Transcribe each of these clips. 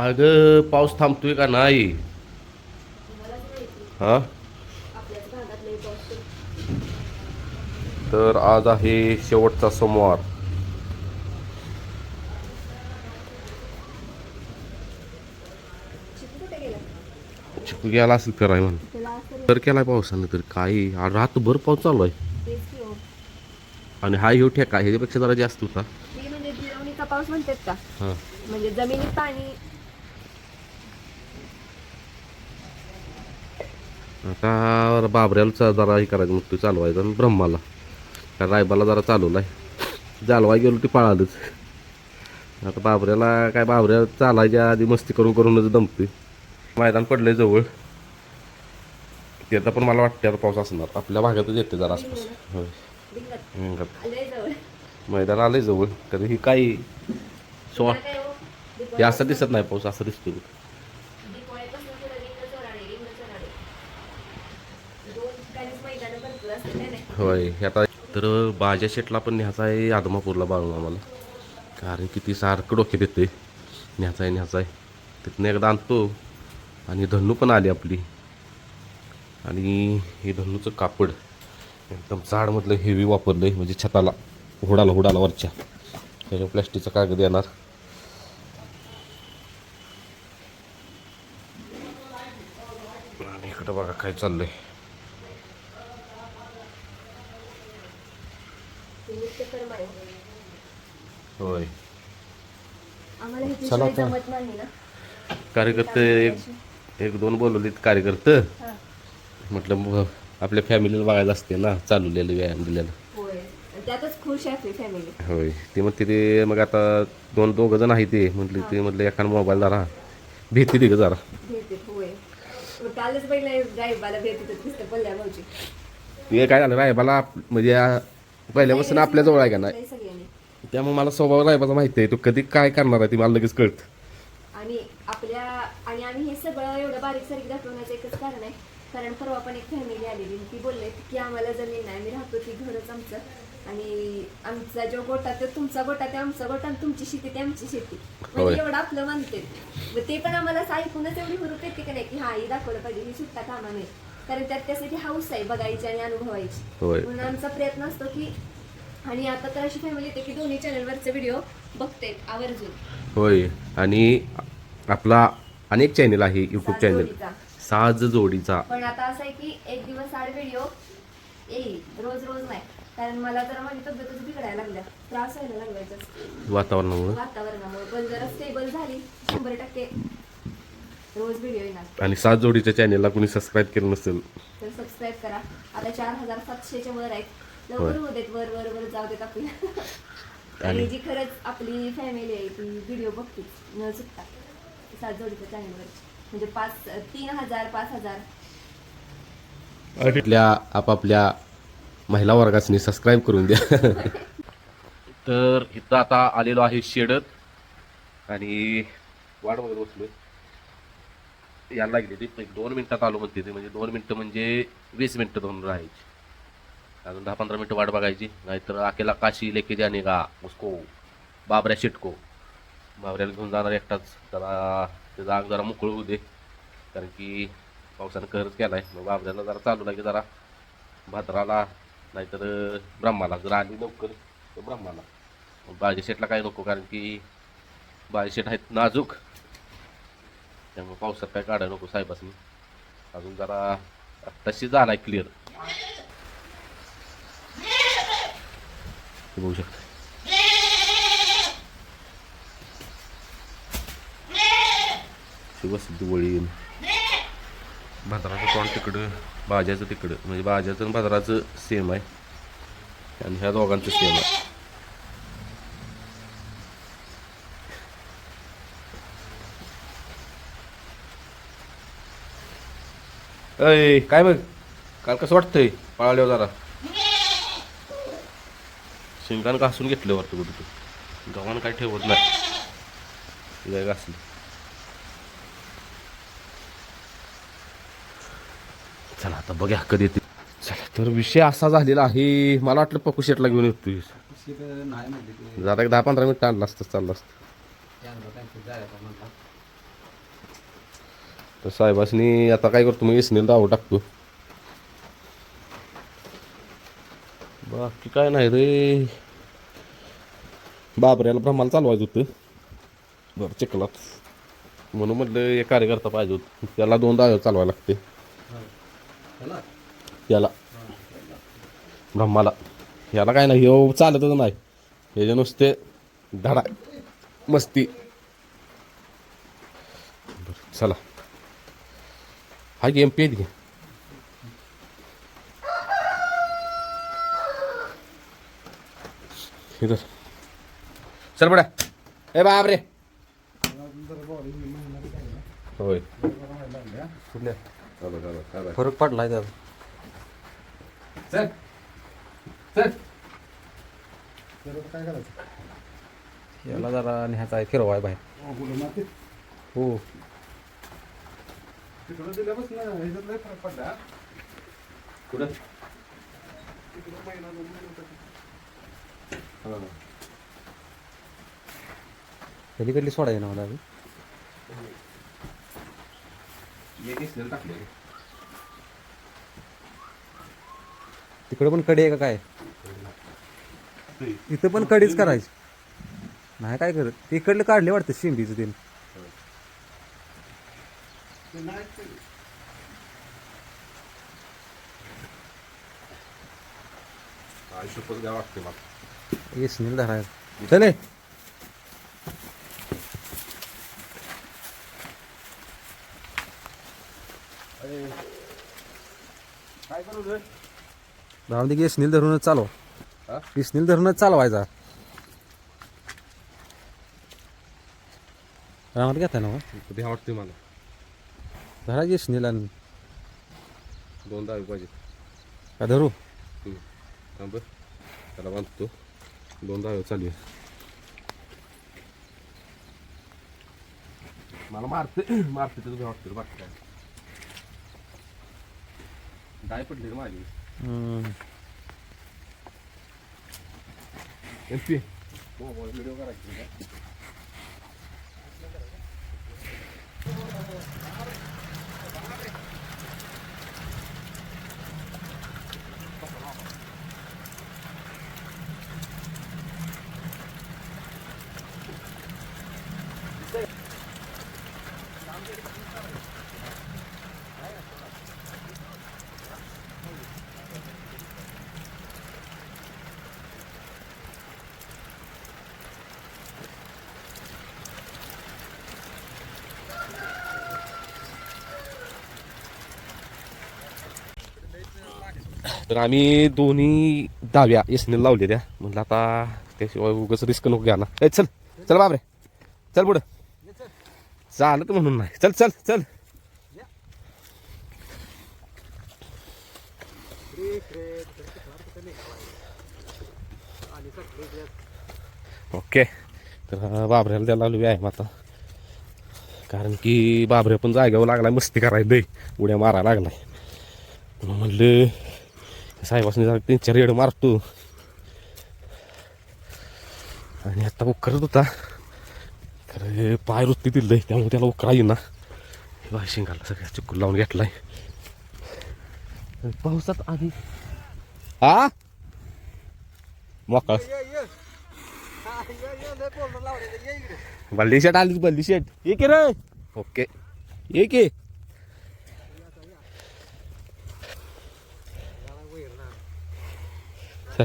अगं पाऊस थांबतोय का नाही? हा. तर आज आहे शेवटचा सोमवार. चिकू गेला असेल फिराय म्हणून. त्याला आज तरी तर केलाय पावसानं तर काही रातभर पाऊस चालू आहे. हो. आणि हा ह्यो ठेका ह्याच्यापेक्षा जरा जास्त होता. म्हणजे जिरवणीचा पाऊस म्हणतात का? म्हणजे जमिनीत पाणी का बाबऱ्याला जरा हे करायचं मग तू चालवायचं आणि ब्रह्माला. कारण रायबाला जरा चालवलाय जालवाय गेलो ती पळालीच. आता बाबऱ्याला काय बाबऱ्या चालायच्या आधी मस्ती करून करूनच दमते मैदान पडलंय जवळ. त्याचा पण मला वाटते आता पाऊस असणार. आपल्या भागातच येते जरा आसपास. होय. जवळ मैदान आलंय जवळ. तरी ही काही सो काय हे असं दिसत नाही पाऊस असं दिसतो दिवाळीपासून पुढं रिंग चोराडे, रिंग चोराडे. दोन ठिकाणीच मैदानं भरपूर असतात है नाही? होय आता तर बाजा शेटला पण न्यायचा आहे आदमापूरला बाळून आम्हाला. कारण किती सारखं डोक्यात येते न्यायचा आहे न्यायचा आहे. तिथनं एकदा आणतो. आणि धन्नू पण आली आपली. आणि हे धन्नूचं कापड एकदम जाडमधलं हेवी वापरलं आहे म्हणजे छताला हुडाला हुडाला वरच्या. त्याच्या प्लॅस्टिकचा कागद येणार. आणि इकडं बघा काय चाललंय. आहे नित्यकर्म आहे. होय. चला आता. कार्यकर्ते एक एक दोन बोलवलीत कार्यकर्ते. म्हटलं मग आपल्या फॅमिलीला बघायचं असते ना चालवलेलं व्यायाम दिलेलं. होय. आणि त्यातच खुश आहे आपली फॅमिली होय. ते म्हणते ते मग आता दोन दोघं जण आहे ते. म्हटले ते म्हटलं एखादा मोबाईल जरा भीती दे ग जरा. कालच पहिला काय झालं रायबाला म्हणजे पहिल्यापासून आपल्या जवळ आहे का नाही? त्यामुळे मला स्वभाव रायबाचा माहिती आहे. तो कधी काय करणार आहे ते मला लगेच कळतं. आणि आपल्या आणि आम्ही हे सगळं एवढं बारीक सारीक दाखवण्याचं एकच कारण आहे. कारण परवा पण एक फॅमिली आलेली ती बोलले की आम्हाला जमीन नाही. आम्ही राहतो ती घरच आमचं. आणि आमचा जो गोटा तो तुमचा गोटा ते आमचा गोटा आणि तुमची शेती ते आमची शेती. म्हणजे एवढं आपलं म्हणते मग ते पण आम्हाला ऐकूनच एवढी हुरूप येते की नाही की हा ही दाखवलं पाहिजे. ही सुट्टा कामा नाही कारण त्यात त्यासाठी हाऊस आहे बघायची आणि अनुभवायची. म्हणून आमचा प्रयत्न असतो की आणि आता तर अशी फॅमिली येते की दोन्ही चॅनलवरचे व्हिडिओ बघते आवर्जून. होय. आणि आपला अनेक चॅनल आहे यूट्यूब सात चॅनल जोडीचा. साज जोडीचा. पण आता असं आहे की एक दिवस आड व्हिडिओ येईल. रोज रोज नाही. कारण मला जरा माझी तब्येतच बिघडायला लागल्या. त्रास व्हायला लागलाय जास्त. वातावरणामुळे. वातावरणामुळे. पण जरा स्टेबल झाली. शंभर टक्के रोज व्हिडिओ येणार. आणि सात जोडीच्या चॅनेलला कुणी सबस्क्राईब केलं नसेल. तर सबस्क्राईब करा. आता चार हजार सातशेच्या वर आहेत. लवकर होऊ देत वर वर वर जाऊ देत आपल्या आणि आणि- जी खरंच आपली फॅमिली आहे ती व्हिडिओ बघते न चुकता. सात जोडीच्या चॅनलवर म्हणजे पाच तीन हजार पाच हजार. आपल्या आपापल्या महिला वर्गासनी सबस्क्राईब करून द्या. तर इथं आता आलेलो आहे शेडत. आणि वाट बघत बसलोय. यायला लागली ती एक दोन मिनिटात आलो म्हणते ते. म्हणजे दोन मिनिटं म्हणजे वीस मिनिटं दोन राहायची. अजून दहा पंधरा मिनटं वाट बघायची. नाहीतर अकेला काशी लेके जाणे का उसको बाबऱ्या शिटको. बाबऱ्याला घेऊन जाणार एकटाच. जरा ते जाग जरा मोकळं होऊ दे. कारण की पावसानं कहरच आहे मग बाबऱ्याला जरा चालू लागे जरा. भाद्राला नाहीतर ब्रह्माला. जर आली लवकर तर ब्रह्माला. मग बाजी शेटला काय नको कारण की बाजी शेट आहेत नाजूक. त्यामुळे पावसात काय काढायला नको साहेबासनी. अजून जरा तशी आहे क्लिअर बघू शकता. शिवसिद्धी वळीन भाद्राचं तोंड तिकडं बाजाचं तिकडं. म्हणजे बाजाचं आणि भाद्राचं सेम आहे. आणि ह्या दोघांचं सेम आहे. अय काय बघ? काल कसं वाटतंय? पळाल्यावर जरा. शिंगानं घासून घेतलं वाटतं कुठं तू गवान काय ठेवत नाही. लय घासलं. चला आता बघ्या कधी येते. चला तर विषय असा झालेला आहे मला वाटलं पप्पू शेटला घेऊन येतो नाही जरा एक दहा पंधरा मिनिट आणलं असतं चाललं असतं. तर साहेबासनी आता काय करतो मग एसनेल दाव टाकतो. बाकी काय नाही रे. बाबऱ्याला ब्रह्माला चालवायचं होतं. बरं चिखलात. म्हणून म्हटलं एक कार्यकर्ता पाहिजे होत. त्याला दोन दावे चालवायला लागते. त्याला? ब्रह्माला याला काय नाही हो चालतच नाही. ह्याच्या नुसते धडा मस्ती. बरं चला. हाय की एम पी इधर। चल बडा। ए बाप रे। होय कुठल्या चला चला चला। फरक पडलाय त्यात चल। चल। याला जरा न्यायचा आहे फिरवाय बाहेर। हो। कुठं? अजून. एक इसनेल टाकले तिकडे पण कडी आहे का काय? इथं पण कडीच करायची. नाही काय करत? इकडलं काढले वाटतं शेंडीचं ते आयुष्यपच काय वाटते मला. येस नील धराय चले। काय करू रे? राहून दे येस नील धरूनच चालव. हा? येस नील धरूनच चालवायचा. राहून घेता ना. कधी वाटते मला. धरा येस नील आणि दोन दहावी पाहिजे का धरू. थांब बरं. त्याला बांधतो. दोन दहावी चालू मला मारते मारते तर वाटतं बाकी काय डाय पडली रे माझी. एम पी व्हिडिओ करायची का? तर आम्ही दोन्ही डाव्या यसने लावलेल्या म्हटलं आता त्याशिवाय उगाच रिस्क नको घ्या ना ए चल चल बाबरे चल पुढं. चालत म्हणून नाही. चल चल चल. ओके. तर बाबऱ्याला द्यायला लागलो व्यायाम आता. कारण की बाबऱ्या पण जाग्यावर लागलाय मस्ती करायला दे उड्या मारायला लागलाय. म्हणून म्हणलं साहेबासने चार रेड मारतो. आणि आता करत होता. खरं पाय वृत्ती दिलंय त्यामुळे त्याला उकरा येईना. बाय शिंगाला सगळ्या चिकून लावून घेतलाय. पावसात आधी हा मोकळा. बल्ली शेट आली बल्ली शेट. ये की रे. ओके. ये की चल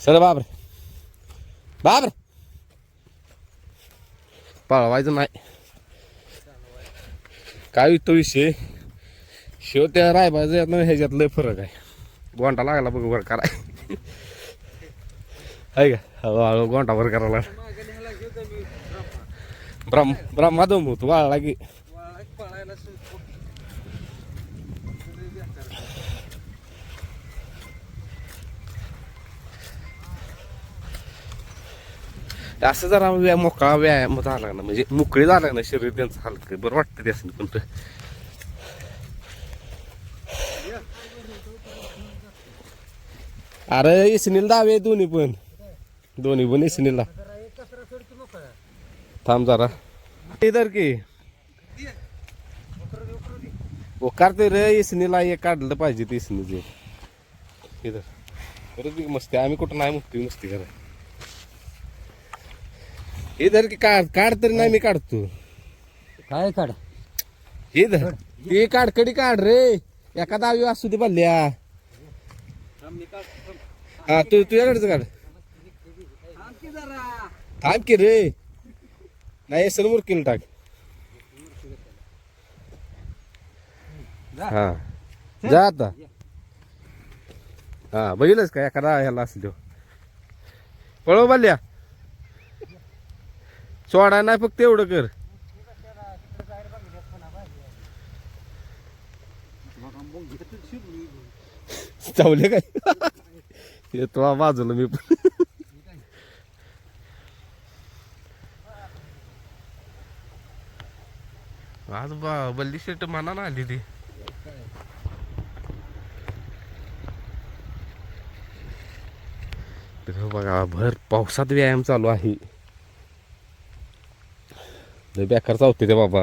चल बाबर. बाबर. पळवायचं नाही. काय तो विषय? शेव त्या रायबाचं ह्याच्यात लय फरक आहे. गोंटा लागला बघ वर कराय आहे का? हळू गोंटा वर करायला ब्रह्म ब्रह्मा दम होतो वाळला की. असं जरा व्यायाम मोकळा व्यायाम झाला लागणार म्हणजे मोकळे झाला लागणार शरीर त्यांचं हलकं. बरं वाटतं त्यासनी पण अरे इसनील दावे दोन्ही पण. दोन्ही पण इसनीला थांब जरा. इधर की. ओ काढते रे इसनीला एक काढलं पाहिजे ते इसनीचे इधर. परत मस्ती. आम्ही कुठं नाही मुक्ती मस्ती करा इधर की काढ काढ तरी नाही मी काढतो. काय काढ? इधर ते काढ कडी काढ रे. एका दावी असू दे बल्ल्या हा तू तुझ्याकडेच काढ. थांब की रे. नाही असेल मुरकीला टाक. हा. जा आता. हा बघितलंच का एखादा ह्याला असं देऊ पळव बल्ल्या सोडा नाही फक्त एवढं कर. चावले काय? येतो बाजूला मी पण. आज बा बल्ली शेट मना ना आली ती. बघा भर पावसात व्यायाम चालू आहे. लय बेकार चावते ते बाबा.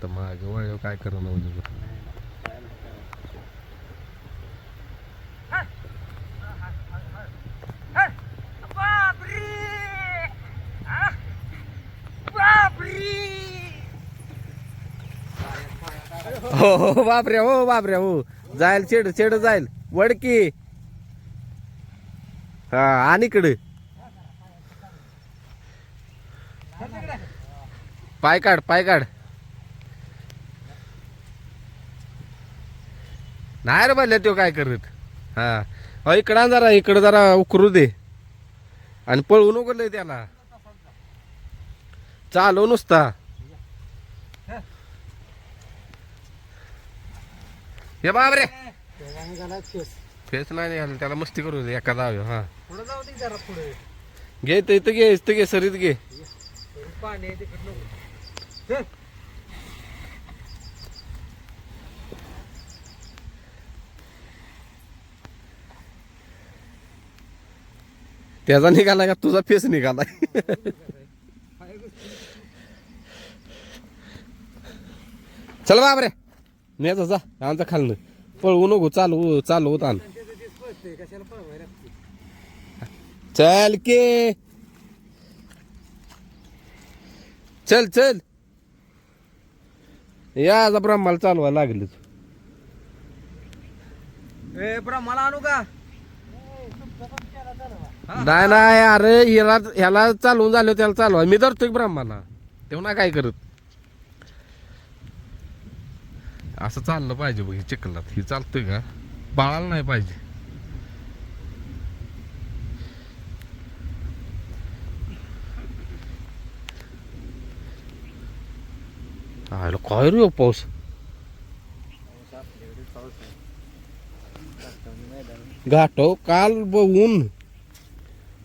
तर मागे वळ काय करू म्हणजे हो, हो हो बापरे हो बापरे हो. जाईल चेड चेड जाईल. वडकी. हा आणि इकडे. पाय काढ पाय काढ. नाही रे बाल्या तो काय करत? हा. इकडं आण जरा इकडं जरा उकरू दे. आणि पळवू नको लय त्याला. चालव नुसता. हे बाबरे. फेस नाही निघालं त्याला मस्ती करू दे एका हा. जाऊ पुढे. घे इथं इथं घे इथं घे सरीत घे. पाणी. त्याचा निघाला का? तुझा फेस निघालाय. चल बाबरे. नेचा जा आमचा खालनं. पळवू नको चालू चालू होत आण चल के. चल चल. या आता ब्रह्माला चालवायला लागलं ए ब्रह्माला आणू का? नाही नाही अरे ह्याला ह्याला चालवून झालं त्याला चालवा. मी धरतोय ब्रह्माला. तेव्हा नाही काय करत? असं चाललं पाहिजे बघ हे चिखलात. हे चालतंय का? बाळाला नाही पाहिजे. आयला काय रे हो पाऊस घाटो काल ब ऊन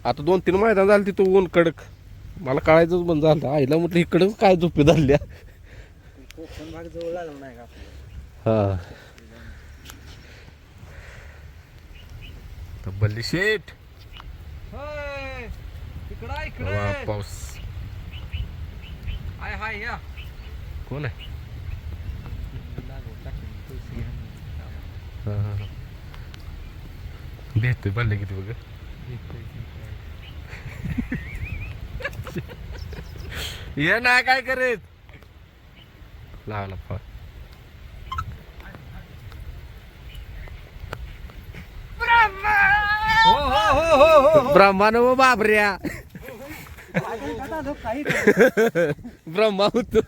आता दोन तीन मैदान झालं तिथं ऊन कडक. मला कळायचंच बंद झालं. आईला म्हटलं इकडं काय झोपे धरल्या? कोकण भाग जवळ लागला नाही का हा बल्ली शेट होय, इकडं आहे, इकडं. वा, आहे. पाऊस. हाय हाय या. कोण आहे? हा, हा, हा. भेटतोय बल्ले किती बघ. ये ना काय करेत? लावला फळ हो हो हो हो हो ब्रह्मा नो बाबऱ्या. ब्रह्मा होतो.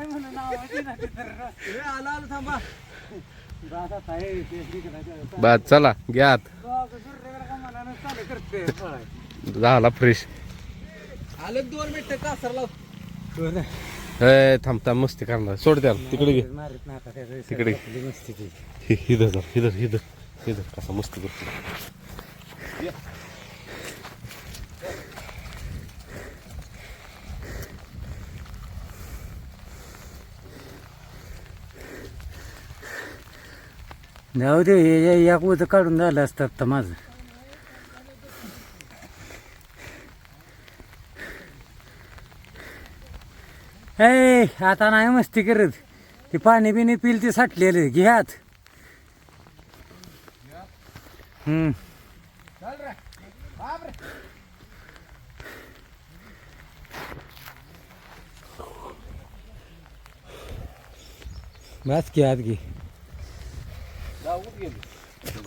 काय म्हणून तर? आला आला थांबा. दादा ताई पेशरी करायचं बस चला घ्या आत. मनानं चालू करते झाला फ्रेश आलं दोन मिनिटं कासरला ए थांब थांब मस्ती करणार. सोड त्याला. तिकडे घे. मारित नाही आता त्याचं तिकडे. आपली मस्ती ती. हि- इधर जा इधर इधर इधर कसा मस्त करतो जाऊ दे हे- हे एक उद काढून झालं असतं आत्ता माझं. ऐ आता नाही मस्ती करत. ती पाणी बिणी पिल ती साठलेले. घ्यात हम्म. बस घे आत घे.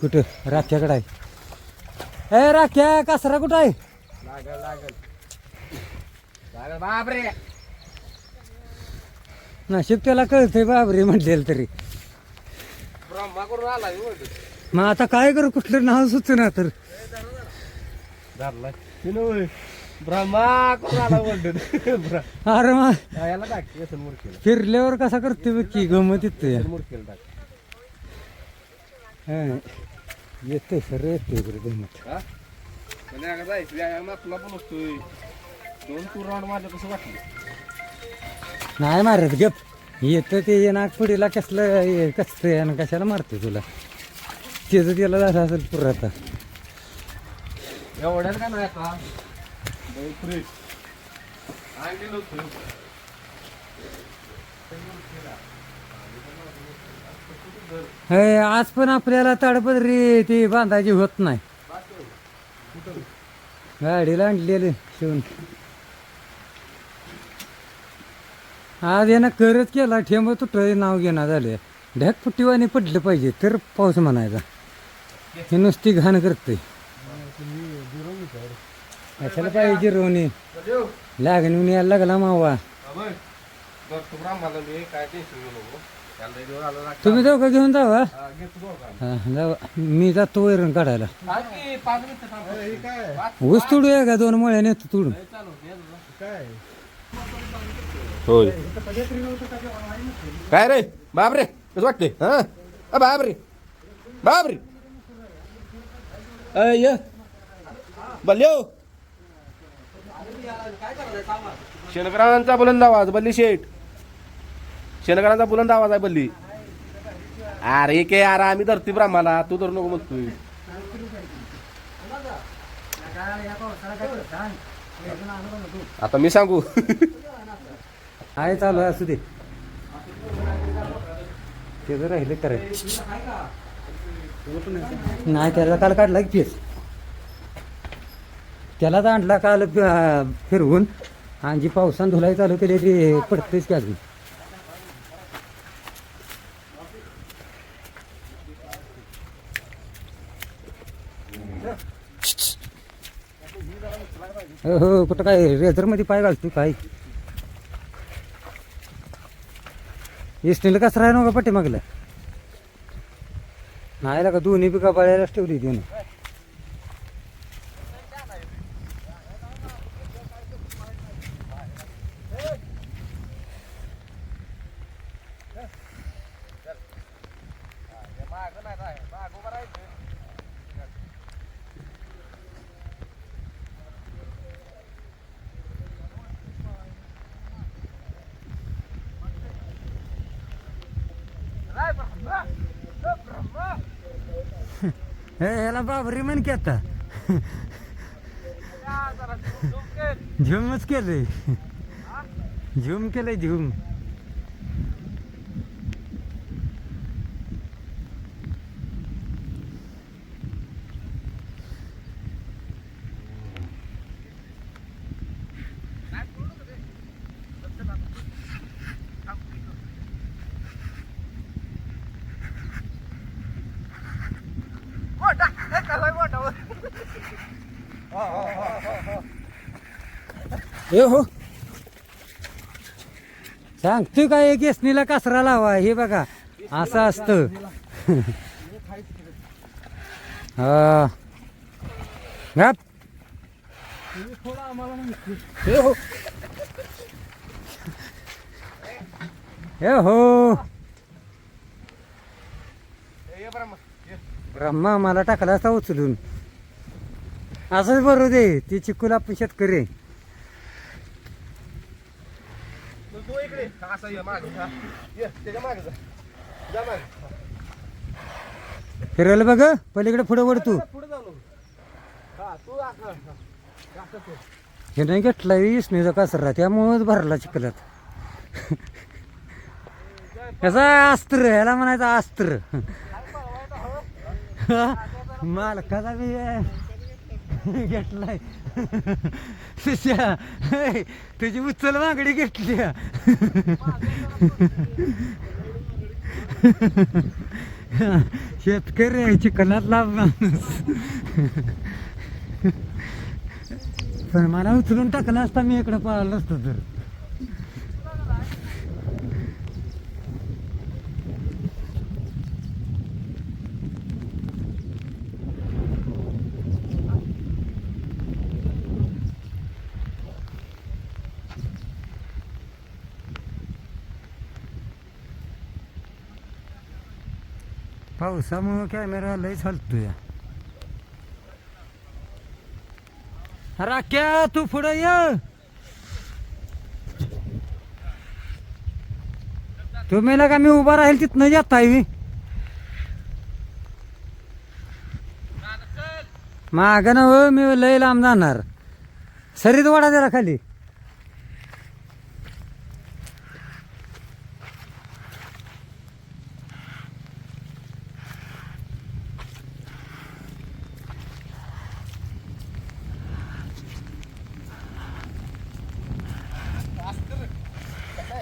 कुठं? राख्याकडं आहे. ए राख्या कासरा कुठं आहे? लागल लागल. लागल बापरे. नशीब त्याला कळतंय बाबरे म्हटलेलं तरी. ब्रह्मा करून आला मग आता काय करू? कुठलं नाव सुचना तर. धरलाय. ब्रह्मा आला अरे मग याला टाक व्यसन मुरकेल फिरल्यावर कसा करते बघ की गमत येते मुरकेल टाक. येते सर येते इकडे गमत हा म्हणजे आता जायचं आपला असतोय दोन टूर राऊंड मारलं कसं वाटलं नाही मारत गप येतं ते नागपुडीला कसलं हे कसतं आणि कशाला मारते तुला त्याचं त्याला झालं असेल पुरं आता एवढ्याला का नाही आता फ्रेश आणलेलं होतं हे आज पण आपल्याला ताडपदरी ती बांधायची होत नाही. गाडीला आणलेली शिवून. आज यानं करच केला ठेंब तुट नाव घेणं झाले. ढॅक फुट्टीवाणी पडलं पाहिजे तर पाऊस म्हणायचा. हे नुसती घाण करते कशाला पाहिजे जिरवणी? लागणी यायला लागला मावा. काय तुम्ही घेऊन हा, बरं का. हा जावा मी जातो वैरण काढायला. हा की पाच मिनिटं थांब. ऊस तोडूया का? दोन मुळ्या नेतो तोडून. होय. काय रे? बापरे कसं वाटते हा? अ, बापरे. बापरे. अय बल्यो शेणकरांचा बुलंद आवाज बल्ली शेठ. शेणकरांचा बुलंद आवाज आहे बल्ली. अरे के यार आम्ही धरती ब्राह्माला. तू धरू नको म्हणतोय. आता मी सांगू. आहे चालू आहे, असू दे. ते जर राहिले करे. नाही त्याला काल काढला की पीस त्याला तर आणला काल फिरवून. आणि जी पावसानं धुलाई चालू केली ती पडतेच की अजून. हो कुठं काय रेझरमध्ये पाय घालतो काय? इस्टील कसं राहिलं का पाठीमागलं नाही का दोन्ही पिका पाळायलाच ठेवली त्यानं. ह्याला बाबरी म्हण की आता. झुमच केलंय झुम केलंय झुम. ए हो. सांगतोय काय एक एसनीला कसरा लावा हे बघा असं असतं. हा. ए हो. ए हो. ब्रह्मा मला टाकला असता उचलून. असंच बरोबर दे ती चिकूला आपण शेतकरी आहे. तू इकडे असं ये मागे हा. ये त्याच्यामागे जा. जा मागे. फिरायला बघ पलीकडे पुढे वळ तू. हे नाही घेतला विष्णूचा कासरा त्यामुळंच भरला चिखलात. कसा अस्त्र ह्याला म्हणायचं अस्त्र. मालकाचा बी घेतलाय. शिष्या, तुझी उचल मागडी घेतली. शेतकरी आहे, चिखलात लाभ माणूस. पण मला उचलून टाकला असता मी इकडं पाळलं असतं तर. पावसामुळं कॅमेरा लय या राख्या तू पुढे ये तुम्ही का मी उभा राहील तिथनं येताय माग ना हो मी लय लांब जाणार सरीत वाडा जरा खाली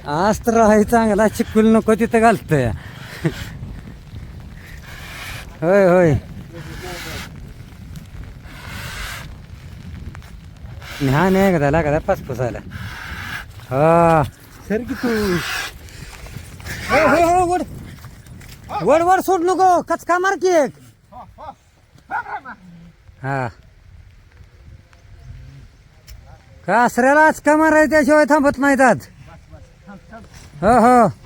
आज तर आहे चांगला चिकूल नको तिथं घालतोय. होय होय. न्हा नाही का लागला पाचपुसायला हा. सर की तू? हो हो हो वड. वड वड सोड नको. कचका मार की एक? हा. कासऱ्याला आचका माराय त्याशिवाय थांबत नाहीत आज. เออเออ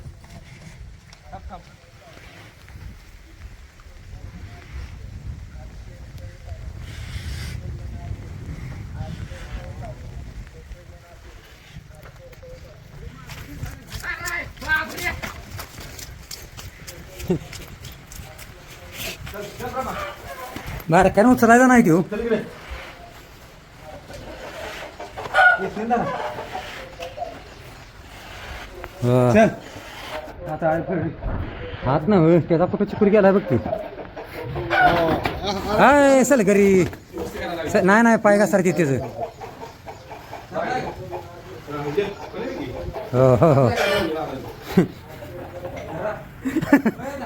バラカのつらいじゃないでよ。देऊ हात ना होय. त्याचा कुठं चिकूर गेला बघ तू. हाय चल घरी. स- नाही नाही पाय घासारते त्याचं हो हो हो.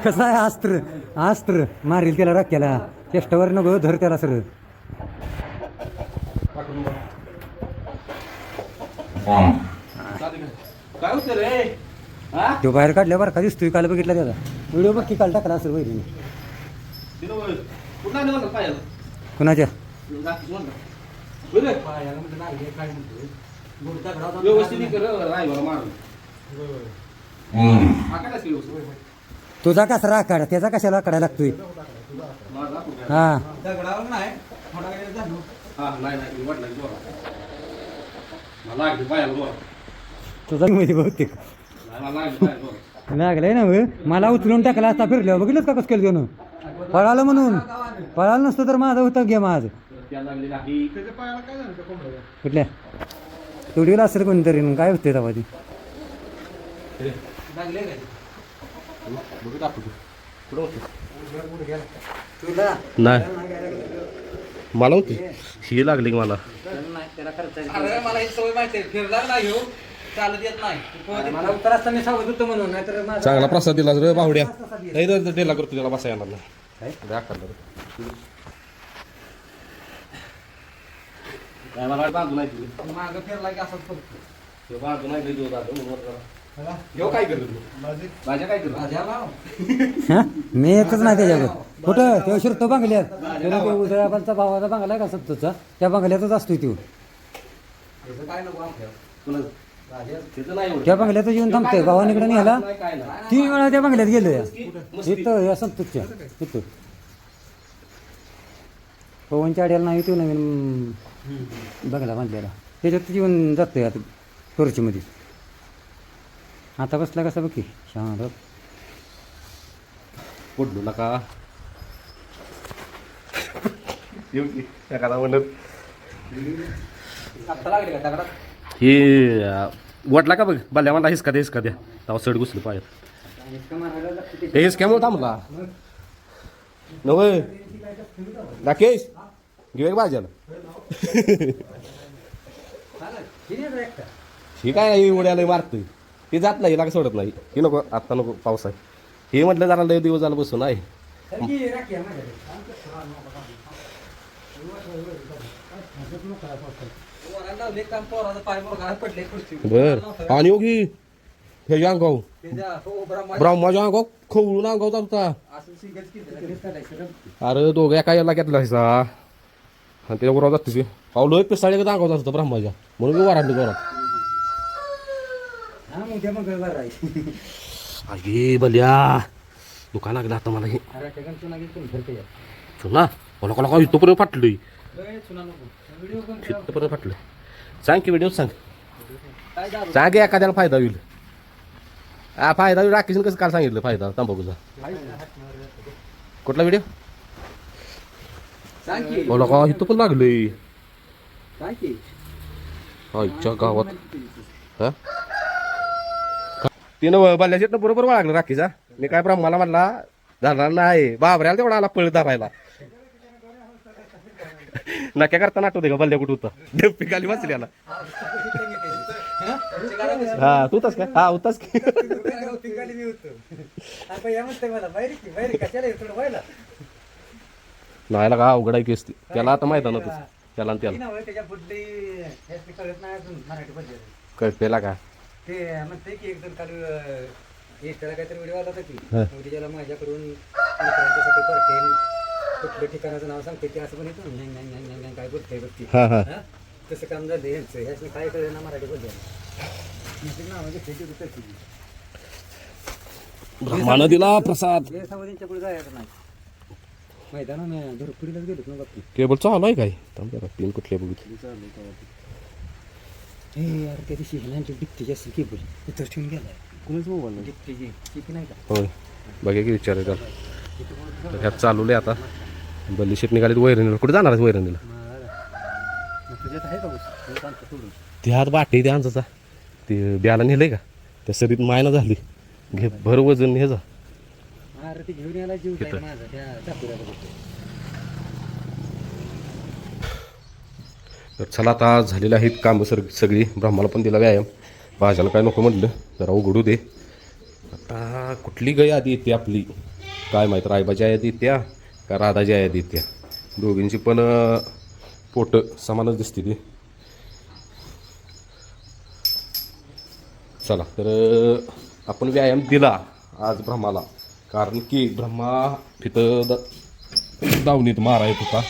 कसं आहे अस्त्र? अस्त्र. मारील त्याला राख्याला. चेष्टावर नको धर त्याला सर हा तो बाहेर काढल्या बरं का? दिसतोय काल बघितला त्याचा. व्हिडिओ बघ की काल टाकला असेल पायाला कुणाच्या? हे तुझा कसा आकाड त्याचा कशाला आकाडा लागतोय? हा. हा नाही तुझा मध्ये बहुतेक लागलंय ना? मला उचलून टाकला असता फिरल्यावर. बघितलं का कसं केलं त्यानं? पळालं म्हणून. पळालं नसतं तर माझा होता गेम आज त्याला लागली नाही कुठल्या? तुडीला असेल कोणीतरी मग काय होते तेव्हा ती? नाही. मला होती. ही लागली मला. मला चालत येत नाही. उत्तर असता मी सांगत होतो म्हणून नाहीतर माझा- चांगला प्रसाद दिला रे बाहुड्या नाही तर डेला करतो त्याला बसा येणार नाही. काय? दाखवलं रे. काय मला वाटतं बांधून नाही तुझी माग फिरला की असंच करतो. ते बांधून नाही तुझी होता म्हणून जरा. घेऊ काय करतो तू? माझ्या काय करतो? भाज्या लाव. मी येतच नाही त्याच्याकडे. कुठं? तेव्हा शिरतो बांगल्यात. त्याला ते उदयाबांचा भावाचा बांगला आहे का सत्तूचा? त्या बांगल्यातच असतोय तो. काय नको. तुला. त्या बांगल्यातच येऊन थांबतोय काय नाही तीन वेळा त्या बांगल्यात गेलो या. इथं या संतूरच्या इथं. पवनच्या आड्याला नाही तो नवीन बंगला बांधलेला. त्याच्यात येऊन जातोय आता टोरचीमध्ये आता बसला कसा बघ की शांत पडलो नका. येऊ की एखादा म्हणत. आत्ता लागली का दगडात हे वाटला वटला का बघ? बाल्या मला हिसका द्या हिसका द्या. तेव्हा सड घुसलं पाहिजे ते. हे हिसक्यामुळे थांबला नव राकेश घेऊ भाज्याला. चालेल. आहे ही काय नाही उड्याला मारतोय ते जात नाही लागा सोडत नाही. हे नको आत्ता नको पाऊस आहे. हे म्हटलं जरा लय दिवस झालं बसून आहे. बर. आणि योगी हे अंगाव. त्याच्या हो, ब्रह्मा- ब्रह्माच्या अंगाव खवळून अंगाव चालता. अरे दोघं एका याला घेतला ह्याचा आणि त्याच्या बरोबर जात तुझे पावलो एक पिसाळे का अंगाव जात ब्रह्माच्या म्हणून हा, मंगळवार आहे. अगे बल्या. दुकान लागलं आता मला हे. अरे, त्या गणपतीला गेलं तुम्ही घरचे या. चल. ना कोणा कोणा इथपर्यंत फाटलोय? इथपर्यंत फाटलं सांग की व्हिडिओ सांग? सांग एखाद्याला फायदा होईल. हा फायदा होईल. राकेशने कसं काल सांगितलं फायदा? तंबाखूचा. कुठला व्हिडिओ. बोला का. इथं पण लागलंय. की. आईच्या गावात. हा? तिनं बाल्याच्या बरोबर वाळगलं राखीचा मी काय ब्रह्माला म्हणला जाणार नाही. बाबऱ्याला तेवढा आला पळ दाबायला. नक्या करताना आठवते का बल्ल्या कुठं होता डेप्पी खाली बसल्याला हा? शिकायला बस. हा तू तस काय हा होताच की पिंगाली मी होतो. अरे, पण या म्हणते मला, बाहेर की, बाहेर कशाला येतो रे, व्हायला? नाही का अवघड आहे केस ती त्याला आता मैदानातच त्याला आणि ती त्याला अजून मराठी पद्धती कळतेला का ते म्हणते की एकदम काल त्याला काहीतरी व्हिडिओ आला होता की. उद्याला माझ्याकडून पार्टी कुठल्या ठिकाणाचं नाव सांगते ते असं पण येतो न्यान, न्यान, न्यान, न्यान, न्यान, काय बोलते बघती हा हा. हा? तसं काम झालं यांचं. ह्याच काय कळलं ना मराठी बोलते नाव घेतली ती उतरती. ब्रह्मानं दिला प्रसाद. हे सावधींच्या पुढे जायचं नाही. मैदानानं धुरपुडीलाच गेलोत ना केबल चालू आहे काय? थांब जरा पिन कुठल्या बघितली. हे यार त्या दिवशी ह्यांची डिप्टीची असेल केबल इथं ठेवून गेलाय. कुणाच मोबाईल डिप्टीची किती नाही का? होय. बघा की विचार त्याला. तर ह्यात चालवले आता. बल्ली शेट निघाली वैरणीला कुठे जाणार आहे वैरणीला. ते हात बाटे ते आमचा ते ब्याला नेलंय का? त्या सरीत मायना झाली. घे भर वजन हे जा. तर चला आता झालेले आहेत कामं सर सगळी. ब्रह्माला पण दिला व्यायाम. भाज्याला काय नको म्हटलं जरा उघडू दे. आता कुठली गाय आधी येते आपली? काय माहीत रायबाची आयात येत्या का राधाजी आयात दोघींची पण पोटं समानच दिसते ती. चला तर आपण व्यायाम दिला आज ब्रह्माला. कारण की ब्रह्मा तिथं द दावणीत मारा येत होता.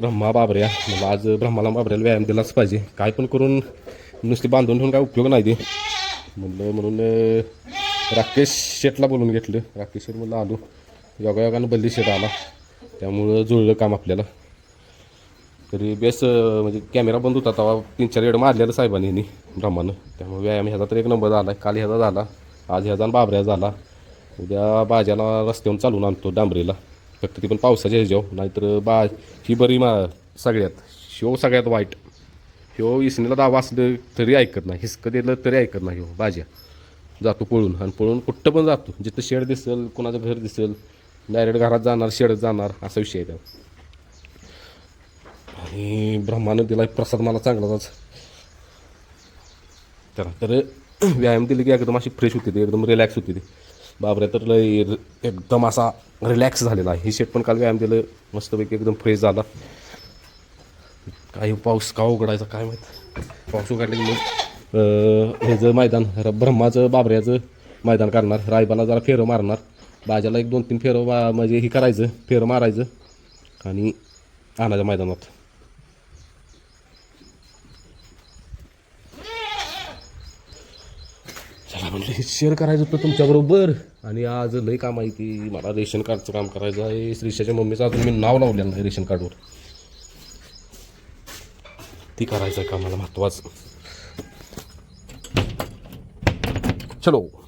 ब्रह्मा बाबऱ्या. मला आज ब्रह्माला बाबऱ्याला व्यायाम दिलाच पाहिजे. काय पण करून नुसती बांधून ठेवून काय उपयोग नाही ते. म्हणलं म्हणून राकेश शेटला बोलून घेतलं. राकेश शेट म्हणलं आलो. योगायोगानं बल्ली शेट आला. त्यामुळं जुळलं काम आपल्याला. तरी बेस म्हणजे कॅमेरा बंद होता तेव्हा तीन चार वेळ मारलेलं साहेबांनी ब्रह्मानं. त्यामुळे व्यायाम ह्याचा तर एक नंबर झाला. काल ह्याचा झाला. आज ह्याचा आणि बाबऱ्या झाला. उद्या बाज्याला रस्त्यावरून चालून आणतो डांबरीला. फक्त ती पण पावसाच्या ह्याच्यावर. नाहीतर बा ही बरी मा सगळ्यात शिव सगळ्यात वाईट. ह्यो इसणीला दावा असलं तरी ऐकत नाही. हिसकं दिलं तरी ऐकत नाही हो बाज्या. जातो पळून. आणि पळून कुठं पण जातो. जिथं शेड दिसेल कोणाचं घर दिसेल डायरेक्ट घरात जाणार शेडत जाणार असा विषय आहे आणि ब्रह्मानं दिला प्रसाद मला चांगलाच. त्याला तर व्यायाम दिले की एकदम अशी फ्रेश होती ती एकदम रिलॅक्स होती ती. बाबऱ्या तर लय एकदम असा रिलॅक्स झालेला आहे. ही शेट पण काल व्यायाम दिलं मस्तपैकी एकदम फ्रेश झाला. काही पाऊस का उघडायचा काय माहीत. पाऊस उघडले की मग ह्याचं मैदान ब्रह्माचं बाबऱ्याचं मैदान करणार. रायबाला जरा फेरं मारणार. बाजाला एक दोन तीन फेरं बा म्हणजे हे करायचं फेरं मारायचं आणि आणायचं मैदानात. चला म्हणलं शेअर करायचं होतं तुमच्याबरोबर. आणि आज लई काम आहे ती. मला रेशन कार्डचं काम करायचं आहे. श्रीषाच्या मम्मीचं अजून मी नाव लावलेलं नाही रेशन कार्डवर. ती करायचं आहे का? मला महत्वाचं. चलो.